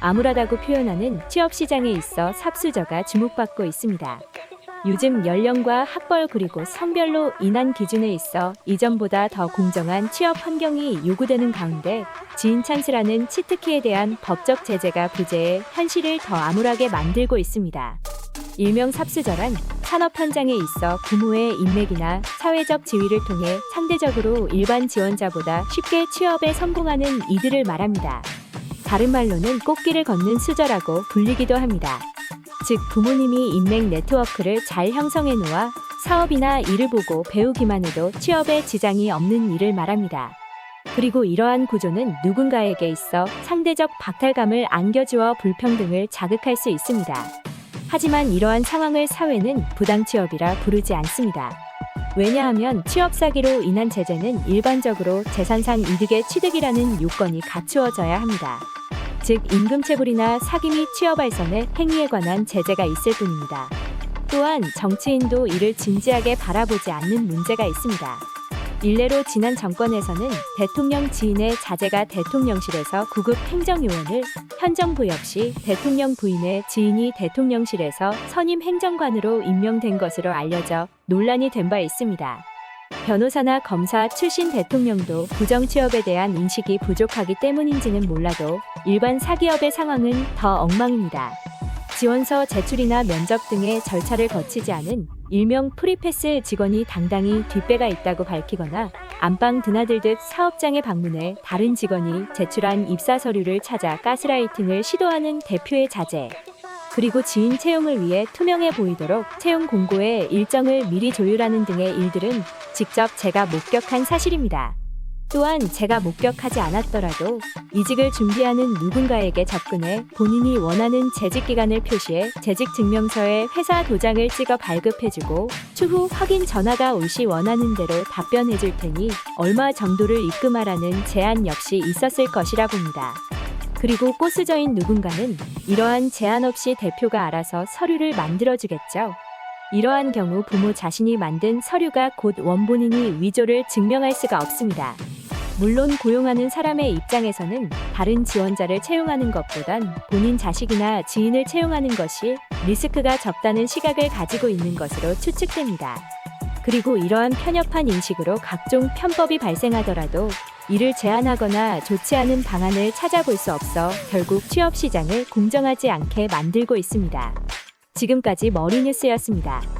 암울하다고 표현하는 취업 시장에 있어 삽수저가 주목받고 있습니다. 요즘 연령과 학벌 그리고 성별로 인한 기준에 있어 이전보다 더 공정한 취업 환경이 요구되는 가운데 지인 찬스라는 치트키에 대한 법적 제재가 부재해 현실을 더 암울하게 만들고 있습니다. 일명 삽수저란 산업 현장에 있어 부모의 인맥이나 사회적 지위를 통해 상대적으로 일반 지원자보다 쉽게 취업에 성공하는 이들을 말합니다. 다른 말로는 꽃길을 걷는 수저라고 불리기도 합니다. 즉 부모님이 인맥 네트워크를 잘 형성해 놓아 사업이나 일을 보고 배우기만 해도 취업에 지장이 없는 일을 말합니다. 그리고 이러한 구조는 누군가에게 있어 상대적 박탈감을 안겨주어 불평등을 자극할 수 있습니다. 하지만 이러한 상황을 사회는 부당 취업이라 부르지 않습니다. 왜냐하면 취업 사기로 인한 제재는 일반적으로 재산상 이득의 취득이라는 요건이 갖추어져야 합니다. 즉 임금체불이나 사기 및 취업알선의 행위에 관한 제재가 있을 뿐입니다. 또한 정치인도 이를 진지하게 바라보지 않는 문제가 있습니다. 일례로 지난 정권에서는 대통령 지인의 자제가 대통령실에서 구급 행정요원을, 현 정부 역시 대통령 부인의 지인이 대통령실에서 선임 행정관으로 임명된 것으로 알려져 논란이 된 바 있습니다. 변호사나 검사 출신 대통령도 부정 취업에 대한 인식이 부족하기 때문인지는 몰라도 일반 사기업의 상황은 더 엉망입니다. 지원서 제출이나 면접 등의 절차를 거치지 않은 일명 프리패스 직원이 당당히 뒷배가 있다고 밝히거나 안방 드나들듯 사업장에 방문해 다른 직원이 제출한 입사 서류를 찾아 가스라이팅을 시도하는 대표의 자제. 그리고 지인 채용을 위해 투명해 보이도록 채용 공고에 일정을 미리 조율하는 등의 일들은 직접 제가 목격한 사실입니다. 또한 제가 목격하지 않았더라도 이직을 준비하는 누군가에게 접근해 본인이 원하는 재직 기간을 표시해 재직 증명서에 회사 도장을 찍어 발급해주고 추후 확인 전화가 올 시 원하는 대로 답변해줄 테니 얼마 정도를 입금하라는 제안 역시 있었을 것이라 봅니다. 그리고 꼬스저인 누군가는 이러한 제한 없이 대표가 알아서 서류를 만들어주겠죠. 이러한 경우 부모 자신이 만든 서류가 곧 원본인이 위조를 증명할 수가 없습니다. 물론 고용하는 사람의 입장에서는 다른 지원자를 채용하는 것보단 본인 자식이나 지인을 채용하는 것이 리스크가 적다는 시각을 가지고 있는 것으로 추측됩니다. 그리고 이러한 편협한 인식으로 각종 편법이 발생하더라도 이를 제한하거나 좋지 않은 방안을 찾아볼 수 없어 결국 취업 시장을 공정하지 않게 만들고 있습니다. 지금까지 머리뉴스였습니다.